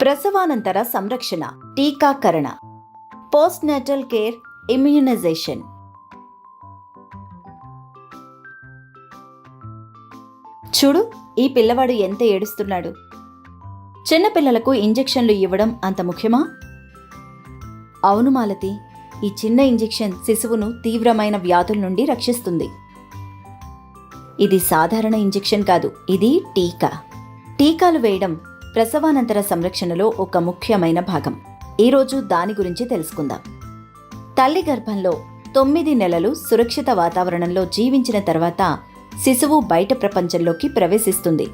ప్రసవానంతర సంరక్షణ టీకాకరణ. Post natal care immunisation చూడు ఈ పిల్లవాడు ఎంత ఏడుస్తున్నాడు. చిన్నపిల్లలకు ఇంజెక్షన్లు ఇవ్వడం అంత ముఖ్యమా? అవును మాలతి ఈ చిన్న ఇంజెక్షన్ శిశువును తీవ్రమైన వ్యాధుల నుండి రక్షిస్తుంది. ఇది సాధారణ ఇంజెక్షన్ కాదు ఇది టీకా. టీకాలు వేయడం ప్రసవానంతర సంరక్షణలో ఒక ముఖ్యమైన భాగం. ఈరోజు దాని గురించి తెలుసుకుందాం. తల్లి గర్భంలో తొమ్మిది నెలలు సురక్షిత వాతావరణంలో జీవించిన తర్వాత శిశువు బయట ప్రపంచంలోకి ప్రవేశిస్తుంది.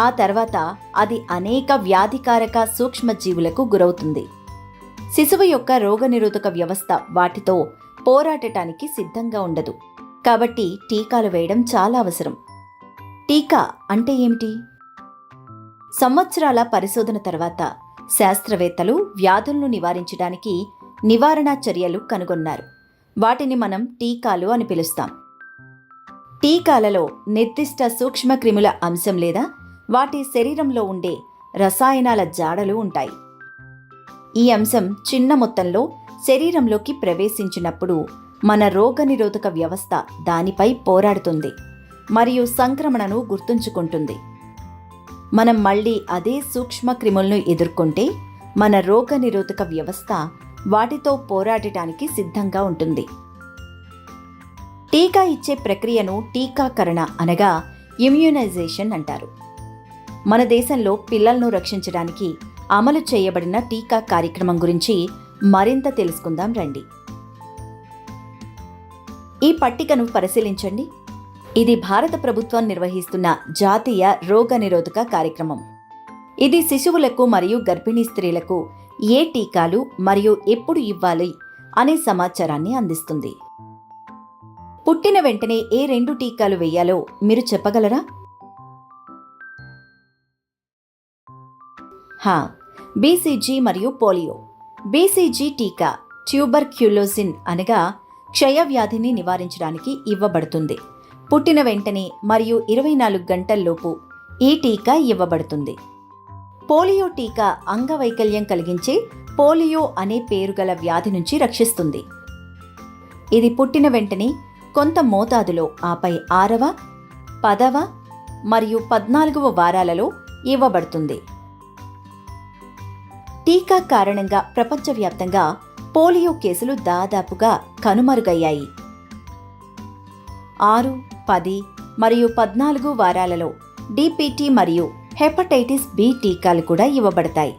ఆ తర్వాత అది అనేక వ్యాధికారక సూక్ష్మజీవులకు గురవుతుంది. శిశువు యొక్క రోగనిరోధక వ్యవస్థ వాటితో పోరాడటానికి సిద్ధంగా ఉండదు. కాబట్టి టీకాలు వేయడం చాలా అవసరం. టీకా అంటే ఏమిటి? సంవత్సరాల పరిశోధన తర్వాత శాస్త్రవేత్తలు వ్యాధులను నివారించడానికి నివారణా చర్యలు కనుగొన్నారు. వాటిని మనం టీకాలు అని పిలుస్తాం. టీకాలలో నిర్దిష్ట సూక్ష్మక్రిముల అంశం లేదా వాటి శరీరంలో ఉండే రసాయనాల జాడలు ఉంటాయి. ఈ అంశం చిన్న మొత్తంలో శరీరంలోకి ప్రవేశించినప్పుడు మన రోగనిరోధక వ్యవస్థ దానిపై పోరాడుతుంది మరియు సంక్రమణను గుర్తుంచుకుంటుంది. మనం మళ్ళీ అదే సూక్ష్మ క్రిములను ఎదుర్కొంటే మన రోగనిరోధక వ్యవస్థ వాటితో పోరాడటానికి సిద్ధంగా ఉంటుంది. టీకా ఇచ్చే ప్రక్రియను టీకాకరణ అనగా ఇమ్యూనైజేషన్ అంటారు. మన దేశంలో పిల్లలను రక్షించడానికి అమలు చేయబడిన టీకా కార్యక్రమం గురించి మరింత తెలుసుకుందాం రండి. ఈ పట్టికను పరిశీలించండి. ఇది భారత ప్రభుత్వం నిర్వహిస్తున్న జాతీయ రోగ నిరోధక కార్యక్రమం. ఇది శిశువులకు మరియు గర్భిణీ స్త్రీలకు ఏ టీకాలు మరియు ఎప్పుడు ఇవ్వాలి అనే సమాచారాన్ని అందిస్తుంది. పుట్టిన వెంటనే ఏ రెండు టీకాలు వేయాలో మీరు చెప్పగలరా? హా బీసీజీ మరియు పోలియో. బీసీజీ టీకా ట్యూబర్ క్యూలోసిన్ అనగా క్షయవ్యాధిని నివారించడానికి ఇవ్వబడుతుంది. పుట్టిన వెంటనే మరియు ఇరవై నాలుగు గంటల్లోపు ఈ టీకా ఇవ్వబడుతుంది. పోలియో టీకా అంగవైకల్యం కలిగించే పోలియో అనే పేరు గల వ్యాధి నుంచి రక్షిస్తుంది. ఇది పుట్టిన వెంటనే కొంత మోతాదులో ఆపై ఆరవ పదవ మరియు పద్నాలుగవ వారాలలో ఇవ్వబడుతుంది. టీకా కారణంగా ప్రపంచవ్యాప్తంగా పోలియో కేసులు దాదాపుగా కనుమరుగయ్యాయి. ఆరు పది మరియు పద్నాలుగు వారాలలో డిపిటి మరియు హెపటైటిస్ బి టీకాలు కూడా ఇవ్వబడతాయి.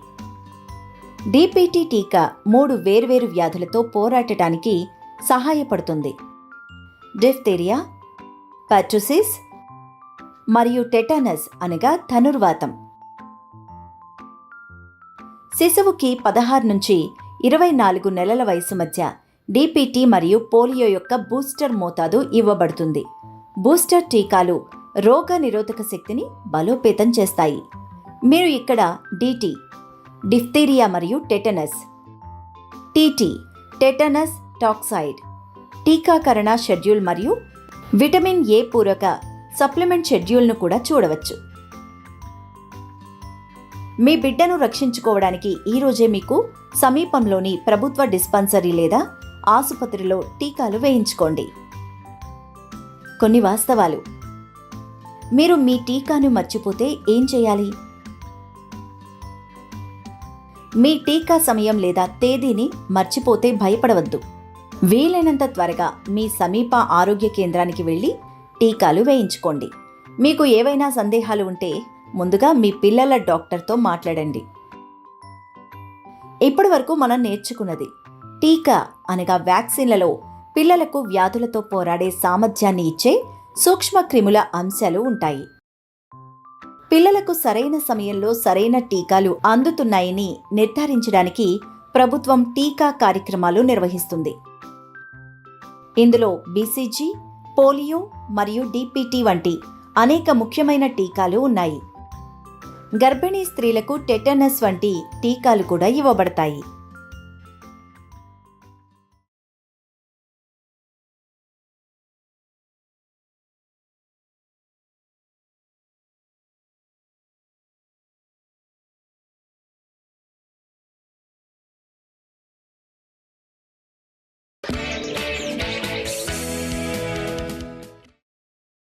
డిపిటి టీకా మూడు వేర్వేరు వ్యాధులతో పోరాడటానికి సహాయపడుతుంది. డిఫ్తేరియా పర్టుసిస్ మరియు టెటానస్ అనగా ధనుర్వాతం. శిశువుకి పదహారు నుంచి ఇరవై నాలుగు నెలల వయసు మధ్య డిపిటి మరియు పోలియో యొక్క బూస్టర్ మోతాదు ఇవ్వబడుతుంది. బూస్టర్ టీకాలు రోగ నిరోధక శక్తిని బలోపేతం చేస్తాయి. మీరు ఇక్కడ డిటి డిఫ్తీరియా మరియు టెటనస్ టీటీ టెటనస్ టాక్సైడ్ టీకాకరణ షెడ్యూల్ మరియు విటమిన్ ఏ పూరక సప్లిమెంట్ షెడ్యూల్ను కూడా చూడవచ్చు. మీ బిడ్డను రక్షించుకోవడానికి ఈరోజే మీకు సమీపంలోని ప్రభుత్వ డిస్పెన్సరీ లేదా ఆసుపత్రిలో టీకాలు వేయించుకోండి. కొన్ని వాస్తవాలు. మీరు మీ టీకాను మర్చిపోతే ఏం చేయాలి? మీ టీకా సమయం లేదా తేదీని మర్చిపోతే భయపడవద్దు. వీలైనంత త్వరగా మీ సమీప ఆరోగ్య కేంద్రానికి వెళ్ళి టీకాలు వేయించుకోండి. మీకు ఏవైనా సందేహాలు ఉంటే ముందుగా మీ పిల్లల డాక్టర్తో మాట్లాడండి. ఇప్పటి వరకు మనం నేర్చుకున్నది టీకా అనగా వ్యాక్సిన్లలో పిల్లలకు వ్యాధులతో పోరాడే సామర్థ్యాన్ని ఇచ్చే సూక్ష్మ క్రిముల అంశాలు ఉంటాయి. పిల్లలకు సరైన సమయంలో సరైన టీకాలు అందుతున్నాయని నిర్ధారించడానికి ప్రభుత్వం టీకా కార్యక్రమాలు నిర్వహిస్తుంది. ఇందులో బీసీజీ పోలియో మరియు డిపిటి వంటి అనేక ముఖ్యమైన టీకాలు ఉన్నాయి. గర్భిణీ స్త్రీలకు టెటనస్ వంటి టీకాలు కూడా ఇవ్వబడతాయి.